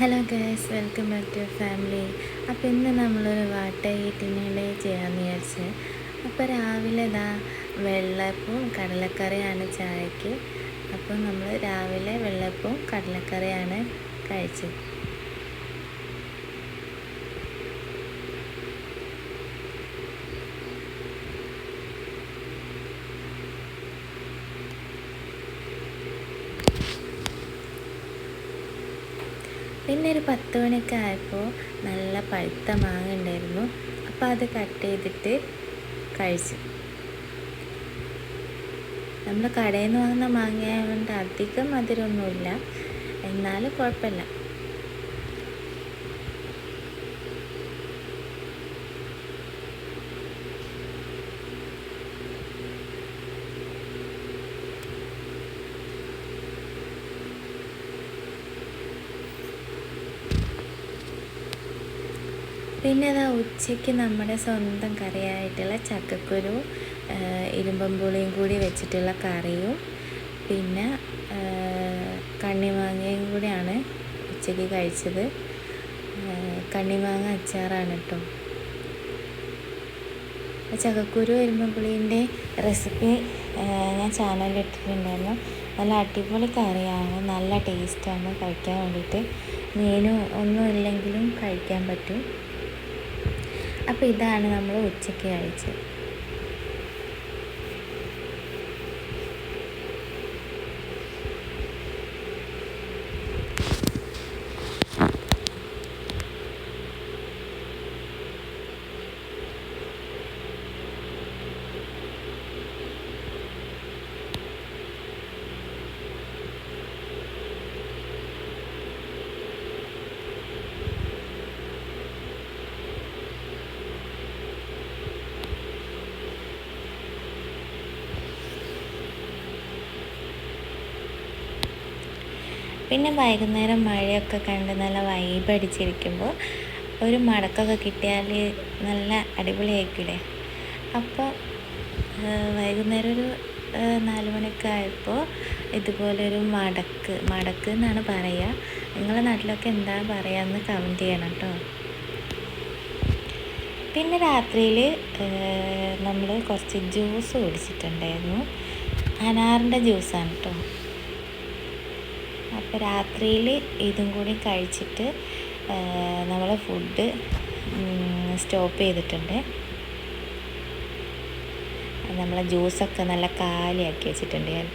Hello guys welcome back to family അപ്പോൾ ഇന്ന് നമ്മളൊരു വാട്ടർ ഈറ്റിനിടെ ചെയ്യാമെന്ന് വിചാരിച്ച്. അപ്പോൾ രാവിലെ ഇതാ വെള്ളപ്പവും കടലക്കറിയാണ് ചായക്ക്. അപ്പോൾ നമ്മൾ രാവിലെ വെള്ളപ്പവും കടലക്കറിയാണ് കഴിച്ചത്. പിന്നെ ഒരു പത്ത് മണിയൊക്കെ ആയപ്പോൾ നല്ല പഴുത്ത മാങ്ങ ഉണ്ടായിരുന്നു. അപ്പോൾ അത് കട്ട് ചെയ്തിട്ട് കഴിച്ചു. നമ്മൾ കടയിൽ നിന്ന് വാങ്ങുന്ന മാങ്ങ ആയതുകൊണ്ട് അധികം മധുരമൊന്നുമില്ല. എന്നാലും കുഴപ്പമില്ല. പിന്നെ അതാ ഉച്ചയ്ക്ക് നമ്മുടെ സ്വന്തം കറിയായിട്ടുള്ള ചക്കക്കുരു ഇരുമ്പമ്പുളിയും കൂടി വെച്ചിട്ടുള്ള കറിയും പിന്നെ കണ്ണിമാങ്ങയും കൂടിയാണ് ഉച്ചയ്ക്ക് കഴിച്ചത്. കണ്ണിമാങ്ങ അച്ചാറാണ് കേട്ടോ ചക്കക്കുരു ഇരുമ്പമ്പുളീന്റെ റെസിപ്പി ഞാൻ ചാനലിൽ ഇട്ടിട്ടുണ്ടായിരുന്നു. നല്ല അടിപൊളി കറിയാണ് നല്ല ടേസ്റ്റാണ് കഴിക്കാൻ വേണ്ടിയിട്ട്. മീനും ഒന്നും ഇല്ലെങ്കിലും കഴിക്കാൻ പറ്റും. അപ്പോൾ ഇതാണ് നമ്മൾ ഉച്ചയ്ക്ക് കഴിച്ചത്. പിന്നെ വൈകുന്നേരം മഴയൊക്കെ കണ്ട് നല്ല വൈബ് അടിച്ചിരിക്കുമ്പോൾ ഒരു മടക്കൊക്കെ കിട്ടിയാൽ നല്ല അടിപൊളിയായിരിക്കില്ലേ അപ്പോൾ വൈകുന്നേരം ഒരു നാല് മണിയൊക്കെ ആയപ്പോൾ ഇതുപോലൊരു മടക്ക് മടക്ക് എന്നാണ് പറയുക. നിങ്ങളുടെ നാട്ടിലൊക്കെ എന്താ പറയുക കമന്റ് ചെയ്യണം കേട്ടോ. പിന്നെ രാത്രിയിൽ നമ്മൾ കുറച്ച് ജ്യൂസ് കുടിച്ചിട്ടുണ്ടായിരുന്നു. അനാറിന്റെ ജ്യൂസാണ് കേട്ടോ. അപ്പോൾ രാത്രിയിൽ ഇതും കൂടി കഴിച്ചിട്ട് നമ്മൾ ഫുഡ് സ്റ്റോപ്പ് ചെയ്തിട്ടുണ്ട്. നമ്മളെ ജ്യൂസൊക്കെ നല്ല കാലിയാക്കി വെച്ചിട്ടുണ്ട് ഞാൻ.